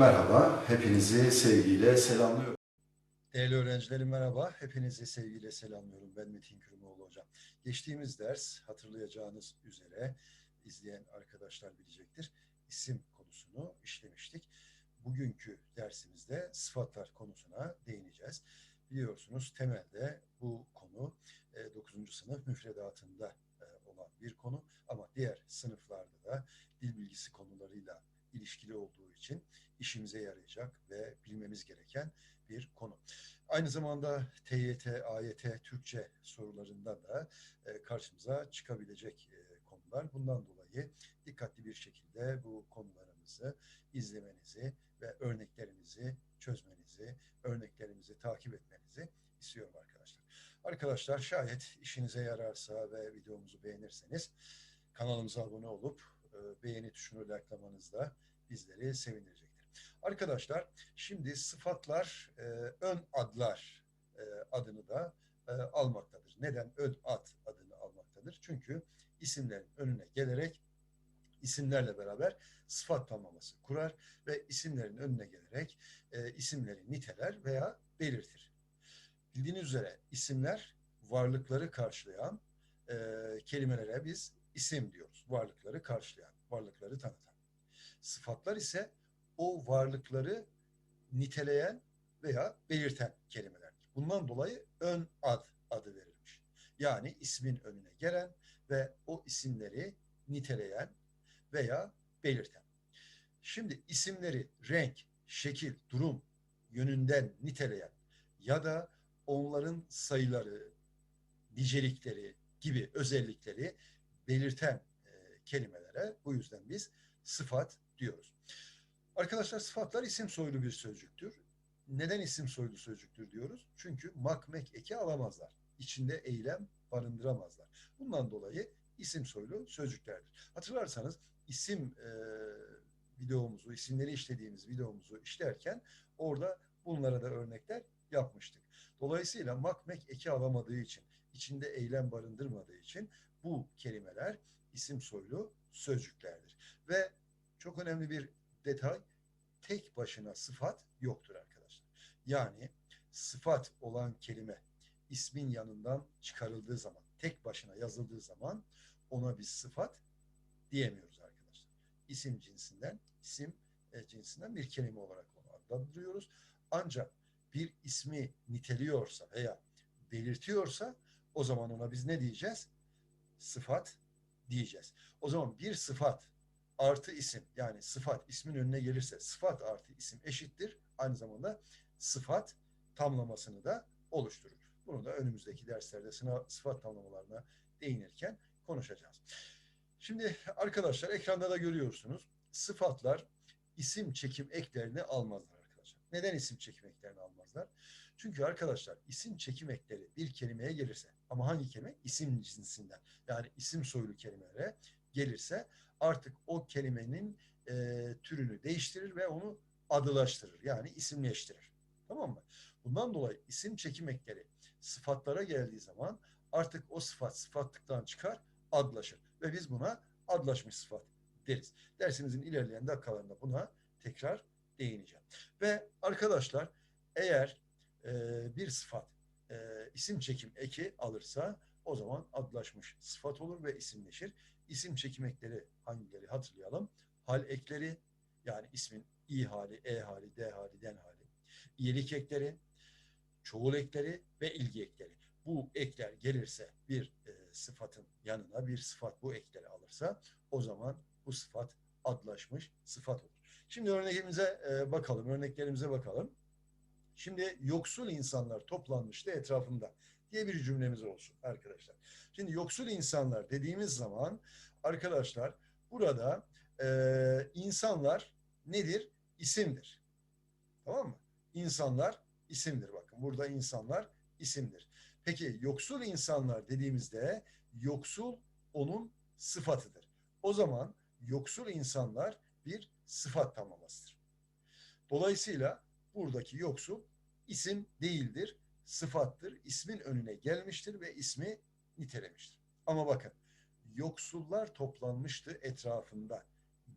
Merhaba, hepinizi sevgiyle selamlıyorum. Değerli öğrencilerim merhaba. Hepinizi sevgiyle selamlıyorum. Ben Metin Kürümoğlu hocam. Geçtiğimiz ders hatırlayacağınız üzere izleyen arkadaşlar bilecektir. İsim konusunu işlemiştik. Bugünkü dersimizde sıfatlar konusuna değineceğiz. Biliyorsunuz temelde bu konu 9. sınıf müfredatında e, olan bir konu ama diğer sınıflarda da dil bilgisi konularıyla ilişkili olduğu için işimize yarayacak ve bilmemiz gereken bir konu. Aynı zamanda TYT, AYT, Türkçe sorularında da e, karşımıza çıkabilecek e, konular. Bundan dolayı dikkatli bir şekilde bu konularımızı izlemenizi ve örneklerimizi çözmenizi, örneklerimizi takip etmenizi istiyorum arkadaşlar. Arkadaşlar şayet işinize yararsa ve videomuzu beğenirseniz kanalımıza abone olup beğeni tuşunu like'lamanızda bizleri sevindirecektir. Arkadaşlar şimdi sıfatlar e, ön adlar e, adını da e, almaktadır. Neden ön ad adını almaktadır? Çünkü isimlerin önüne gelerek isimlerle beraber sıfat tamlaması kurar ve isimlerin önüne gelerek e, isimleri niteler veya belirtir. Bildiğiniz üzere isimler varlıkları karşılayan e, kelimelere biz isim diyoruz. Varlıkları karşılayan, varlıkları tanıtan. Sıfatlar ise o varlıkları niteleyen veya belirten kelimelerdir. Bundan dolayı ön ad adı verilmiş. Yani ismin önüne gelen ve o isimleri niteleyen veya belirten. Şimdi isimleri renk, şekil, durum yönünden niteleyen ya da onların sayıları, nicelikleri gibi özellikleri belirten e, kelimelere bu yüzden biz sıfat diyoruz. Arkadaşlar sıfatlar isim soylu bir sözcüktür. Neden isim soylu sözcüktür diyoruz? Çünkü mak, mek, eki alamazlar. İçinde eylem barındıramazlar. Bundan dolayı isim soylu sözcüklerdir. Hatırlarsanız isim e, videomuzu, isimleri işlediğimiz videomuzu işlerken orada bunlara da örnekler yapmıştık. Dolayısıyla mak, mek, eki alamadığı için, içinde eylem barındırmadığı için bu kelimeler isim soylu sözcüklerdir. Ve çok önemli bir detay tek başına sıfat yoktur arkadaşlar. Yani sıfat olan kelime ismin yanından çıkarıldığı zaman, tek başına yazıldığı zaman ona biz sıfat diyemiyoruz arkadaşlar. İsim cinsinden, isim e, cinsinden bir kelime olarak onu adlandırıyoruz. Ancak bir ismi niteliyorsa veya belirtiyorsa o zaman ona biz ne diyeceğiz? Sıfat diyeceğiz. O zaman bir sıfat artı isim yani sıfat ismin önüne gelirse sıfat artı isim eşittir. Aynı zamanda sıfat tamlamasını da oluşturur. Bunu da önümüzdeki derslerde sınav, sıfat tamlamalarına değinirken konuşacağız. Şimdi arkadaşlar ekranda da görüyorsunuz sıfatlar isim çekim eklerini almazlar arkadaşlar. Neden isim çekim eklerini almazlar? Çünkü arkadaşlar isim çekim ekleri bir kelimeye gelirse ama hangi kelime? İsim cinsinden yani isim soylu kelimelere gelirse artık o kelimenin e, türünü değiştirir ve onu adılaştırır. Yani isimleştirir. Tamam mı? Bundan dolayı isim çekim ekleri sıfatlara geldiği zaman artık o sıfat sıfatlıktan çıkar, adlaşır. Ve biz buna adlaşmış sıfat deriz. Dersimizin ilerleyen dakikalarında buna tekrar değineceğim. Ve arkadaşlar eğer e, bir sıfat e, isim çekim eki alırsa o zaman adlaşmış sıfat olur ve isimleşir. İsim çekim ekleri hangileri hatırlayalım. Hal ekleri yani ismin i hali, e hali, d hali, den hali. İyilik ekleri, çoğul ekleri ve ilgi ekleri. Bu ekler gelirse bir e, sıfatın yanına bir sıfat bu ekleri alırsa o zaman bu sıfat adlaşmış sıfat olur. Şimdi örneğimize e, bakalım, örneklerimize bakalım. Şimdi yoksul insanlar toplanmıştı etrafında diye bir cümlemiz olsun arkadaşlar. Şimdi yoksul insanlar dediğimiz zaman arkadaşlar burada e, insanlar nedir? İsimdir. Tamam mı? İnsanlar isimdir. Bakın burada insanlar isimdir. Peki yoksul insanlar dediğimizde yoksul onun sıfatıdır. O zaman yoksul insanlar bir sıfat tamlamasıdır. Dolayısıyla buradaki yoksul isim değildir, sıfattır. İsmin önüne gelmiştir ve ismi nitelemiştir. Ama bakın yoksullar toplanmıştı etrafında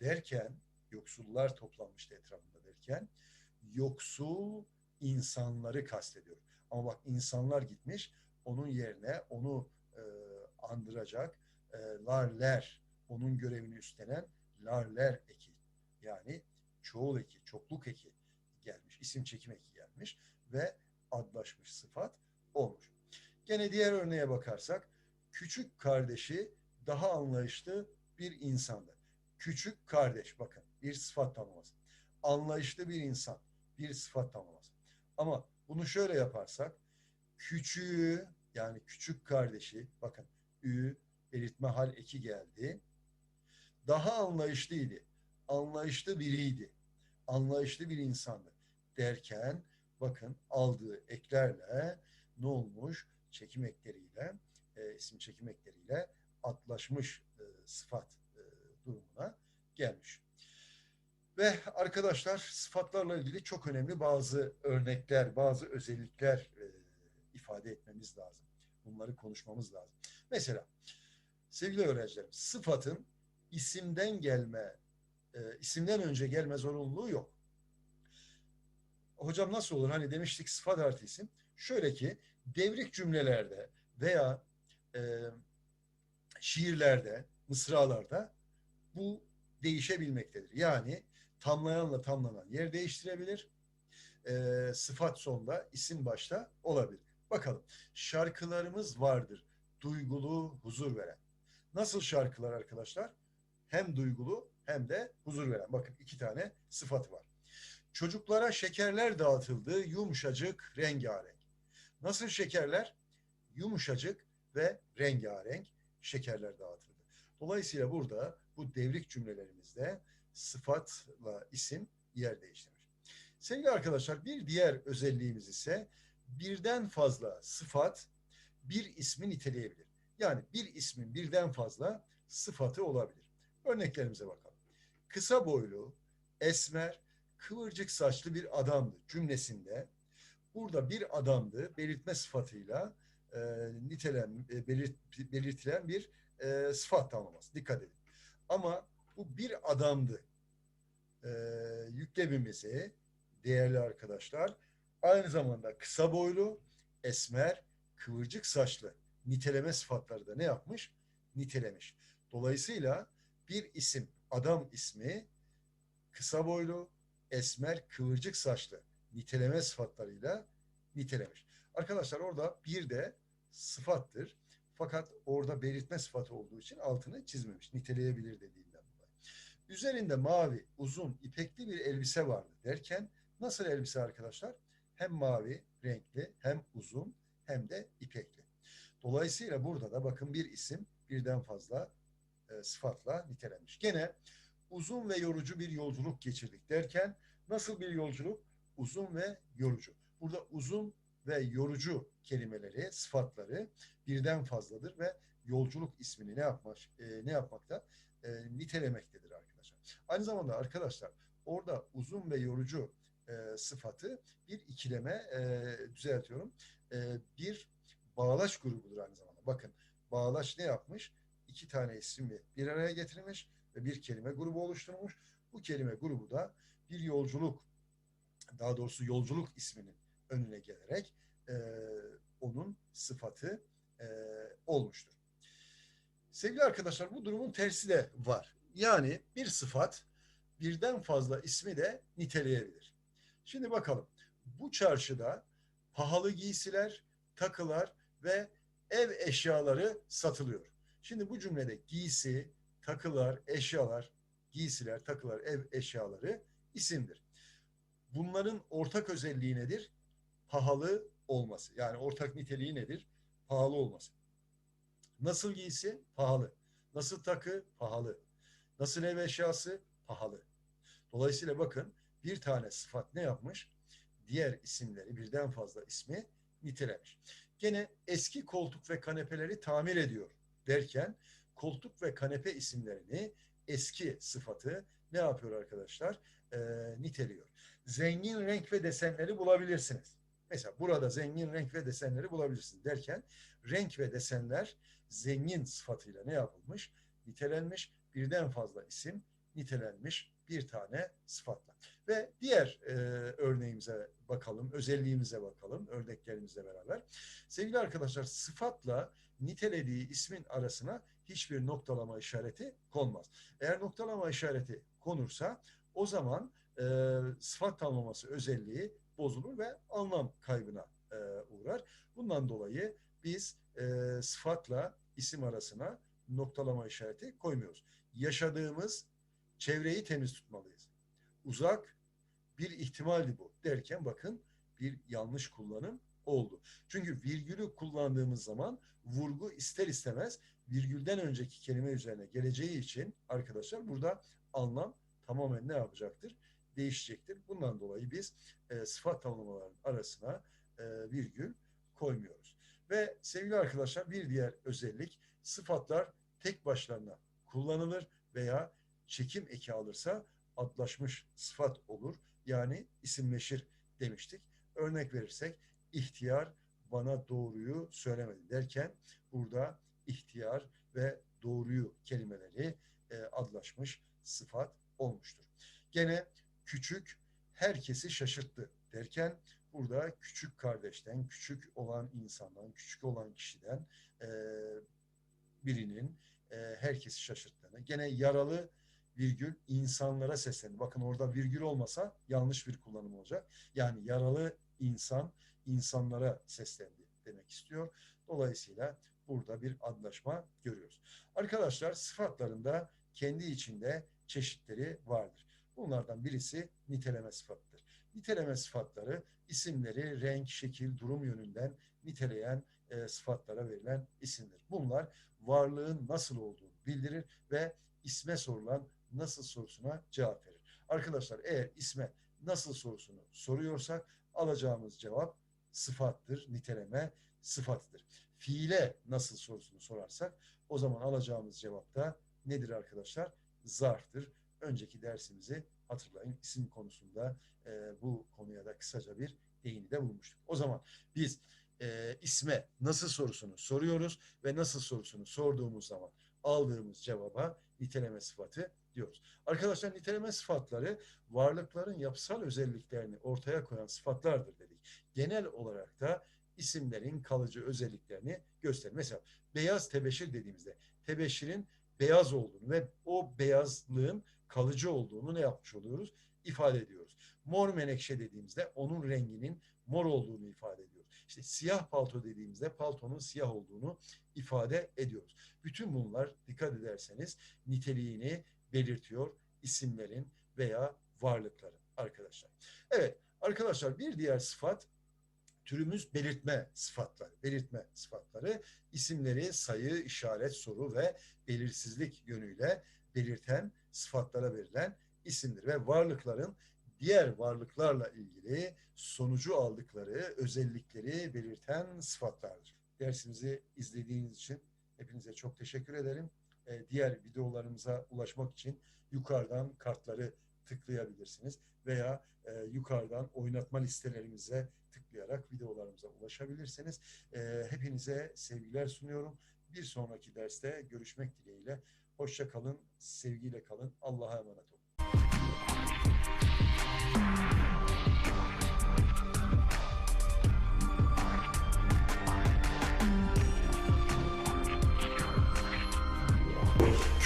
derken yoksullar toplanmıştı etrafında derken yoksul insanları kastediyor. Ama bak insanlar gitmiş onun yerine onu e, andıracak e, larler, onun görevini üstlenen larler eki yani çoğul eki, çokluk eki gelmiş, isim gelmiş ve adlaşmış sıfat olmuş. Gene diğer örneğe bakarsak küçük kardeşi daha anlayışlı bir insandı. Küçük kardeş bakın bir sıfat tanımlaması. Anlayışlı bir insan bir sıfat tanımlaması. Ama bunu şöyle yaparsak küçüğü yani küçük kardeşi bakın ü belirtme hal eki geldi. Daha anlayışlıydı. Anlayışlı biriydi. Anlayışlı bir insandı derken bakın aldığı eklerle ne olmuş? Çekim ekleriyle, e, isim çekim ekleriyle atlaşmış e, sıfat e, durumuna gelmiş. Ve arkadaşlar sıfatlarla ilgili çok önemli bazı örnekler, bazı özellikler e, ifade etmemiz lazım. Bunları konuşmamız lazım. Mesela sevgili öğrencilerim sıfatın isimden gelme, e, isimden önce gelme zorunluluğu yok. Hocam nasıl olur? Hani demiştik sıfat artı isim. Şöyle ki devrik cümlelerde veya e, şiirlerde, mısralarda bu değişebilmektedir. Yani tamlayanla tamlanan yer değiştirebilir. E, sıfat sonda, isim başta olabilir. Bakalım. Şarkılarımız vardır. Duygulu, huzur veren. Nasıl şarkılar arkadaşlar? Hem duygulu hem de huzur veren. Bakın iki tane sıfatı var. Çocuklara şekerler dağıtıldı, yumuşacık, rengarenk. Nasıl şekerler? Yumuşacık ve rengarenk şekerler dağıtıldı. Dolayısıyla burada bu devrik cümlelerimizde sıfatla isim yer değiştirmiş. Sevgili arkadaşlar bir diğer özelliğimiz ise birden fazla sıfat bir ismi niteleyebilir. Yani bir ismin birden fazla sıfatı olabilir. Örneklerimize bakalım. Kısa boylu, esmer, kıvırcık saçlı bir adamdı cümlesinde. Burada bir adamdı belirtme sıfatıyla e, nitelen, e, belirt, belirtilen bir e, sıfat tanımlaması. Dikkat edin. Ama bu bir adamdı e, yüklemimizi değerli arkadaşlar aynı zamanda kısa boylu, esmer, kıvırcık saçlı niteleme sıfatları da ne yapmış? Nitelemiş. Dolayısıyla bir isim, adam ismi kısa boylu, esmer, kıvırcık saçlı niteleme sıfatlarıyla nitelemiş. Arkadaşlar orada bir de sıfattır. Fakat orada belirtme sıfatı olduğu için altını çizmemiş. Niteleyebilir dediğinden dolayı. Üzerinde mavi, uzun, ipekli bir elbise vardı derken nasıl elbise arkadaşlar? Hem mavi renkli, hem uzun, hem de ipekli. Dolayısıyla burada da bakın bir isim birden fazla e, sıfatla nitelenmiş. Gene uzun ve yorucu bir yolculuk geçirdik derken nasıl bir yolculuk? Uzun ve yorucu. Burada uzun ve yorucu kelimeleri, sıfatları birden fazladır ve yolculuk ismini ne yapmak e, ne yapmakta? E, nitelemektedir arkadaşlar. Aynı zamanda arkadaşlar orada uzun ve yorucu e, sıfatı bir ikileme e, düzeltiyorum. E, bir bağlaç grubudur aynı zamanda. Bakın bağlaç ne yapmış? İki tane ismi bir araya getirmiş bir kelime grubu oluşturmuş. Bu kelime grubu da bir yolculuk, daha doğrusu yolculuk isminin önüne gelerek e, onun sıfatı e, olmuştur. Sevgili arkadaşlar bu durumun tersi de var. Yani bir sıfat birden fazla ismi de niteleyebilir. Şimdi bakalım. Bu çarşıda pahalı giysiler, takılar ve ev eşyaları satılıyor. Şimdi bu cümlede giysi, takılar, eşyalar, giysiler, takılar, ev eşyaları isimdir. Bunların ortak özelliği nedir? Pahalı olması. Yani ortak niteliği nedir? Pahalı olması. Nasıl giysi? Pahalı. Nasıl takı? Pahalı. Nasıl ev eşyası? Pahalı. Dolayısıyla bakın bir tane sıfat ne yapmış? Diğer isimleri birden fazla ismi nitelemiş. Gene eski koltuk ve kanepeleri tamir ediyor derken koltuk ve kanepe isimlerini eski sıfatı ne yapıyor arkadaşlar? E, niteliyor. Zengin renk ve desenleri bulabilirsiniz. Mesela burada zengin renk ve desenleri bulabilirsiniz derken renk ve desenler zengin sıfatıyla ne yapılmış? Nitelenmiş. Birden fazla isim nitelenmiş bir tane sıfatla. Ve diğer e, örneğimize bakalım, özelliğimize bakalım, örneklerimizle beraber. Sevgili arkadaşlar, sıfatla nitelediği ismin arasına hiçbir noktalama işareti konmaz. Eğer noktalama işareti konursa o zaman e, sıfat tanımlaması özelliği bozulur ve anlam kaybına e, uğrar. Bundan dolayı biz e, sıfatla isim arasına noktalama işareti koymuyoruz. Yaşadığımız çevreyi temiz tutmalıyız. Uzak bir ihtimaldi bu derken bakın bir yanlış kullanım oldu. Çünkü virgülü kullandığımız zaman vurgu ister istemez virgülden önceki kelime üzerine geleceği için arkadaşlar burada anlam tamamen ne yapacaktır? Değişecektir. Bundan dolayı biz e, sıfat tanımlamaların arasına e, virgül koymuyoruz. Ve sevgili arkadaşlar bir diğer özellik sıfatlar tek başlarına kullanılır veya çekim eki alırsa adlaşmış sıfat olur. Yani isimleşir demiştik. Örnek verirsek ihtiyar bana doğruyu söylemedi derken burada ihtiyar ve doğruyu kelimeleri e, adlaşmış sıfat olmuştur. Gene küçük herkesi şaşırttı derken burada küçük kardeşten, küçük olan insandan, küçük olan kişiden e, birinin e, herkesi şaşırttığını, gene yaralı virgül insanlara seslendi. Bakın orada virgül olmasa yanlış bir kullanım olacak. Yani yaralı insan insanlara seslendi demek istiyor. Dolayısıyla burada bir adlaşma görüyoruz. Arkadaşlar sıfatlarında kendi içinde çeşitleri vardır. Bunlardan birisi niteleme sıfatıdır. Niteleme sıfatları isimleri renk, şekil, durum yönünden niteleyen e, sıfatlara verilen isimdir. Bunlar varlığın nasıl olduğunu bildirir ve isme sorulan nasıl sorusuna cevap verir. Arkadaşlar eğer isme nasıl sorusunu soruyorsak alacağımız cevap sıfattır, niteleme sıfatıdır. Fiile nasıl sorusunu sorarsak o zaman alacağımız cevap da nedir arkadaşlar? Zarftır. Önceki dersimizi hatırlayın. İsim konusunda e, bu konuya da kısaca bir değini de bulmuştuk. O zaman biz e, isme nasıl sorusunu soruyoruz ve nasıl sorusunu sorduğumuz zaman aldığımız cevaba niteleme sıfatı diyoruz. Arkadaşlar niteleme sıfatları varlıkların yapısal özelliklerini ortaya koyan sıfatlardır dedik. Genel olarak da isimlerin kalıcı özelliklerini gösterir. Mesela beyaz tebeşir dediğimizde tebeşirin beyaz olduğunu ve o beyazlığın kalıcı olduğunu ne yapmış oluyoruz? İfade ediyoruz. Mor menekşe dediğimizde onun renginin mor olduğunu ifade ediyoruz. İşte siyah palto dediğimizde paltonun siyah olduğunu ifade ediyoruz. Bütün bunlar dikkat ederseniz niteliğini belirtiyor isimlerin veya varlıkların arkadaşlar. Evet arkadaşlar bir diğer sıfat türümüz belirtme sıfatları. Belirtme sıfatları isimleri sayı, işaret, soru ve belirsizlik yönüyle belirten sıfatlara verilen isimdir ve varlıkların diğer varlıklarla ilgili sonucu aldıkları özellikleri belirten sıfatlardır. Dersimizi izlediğiniz için hepinize çok teşekkür ederim. Ee, diğer videolarımıza ulaşmak için yukarıdan kartları tıklayabilirsiniz veya e, yukarıdan oynatma listelerimize tıklayarak videolarımıza ulaşabilirsiniz. E, hepinize sevgiler sunuyorum. Bir sonraki derste görüşmek dileğiyle. Hoşça kalın, sevgiyle kalın. Allah'a emanet olun.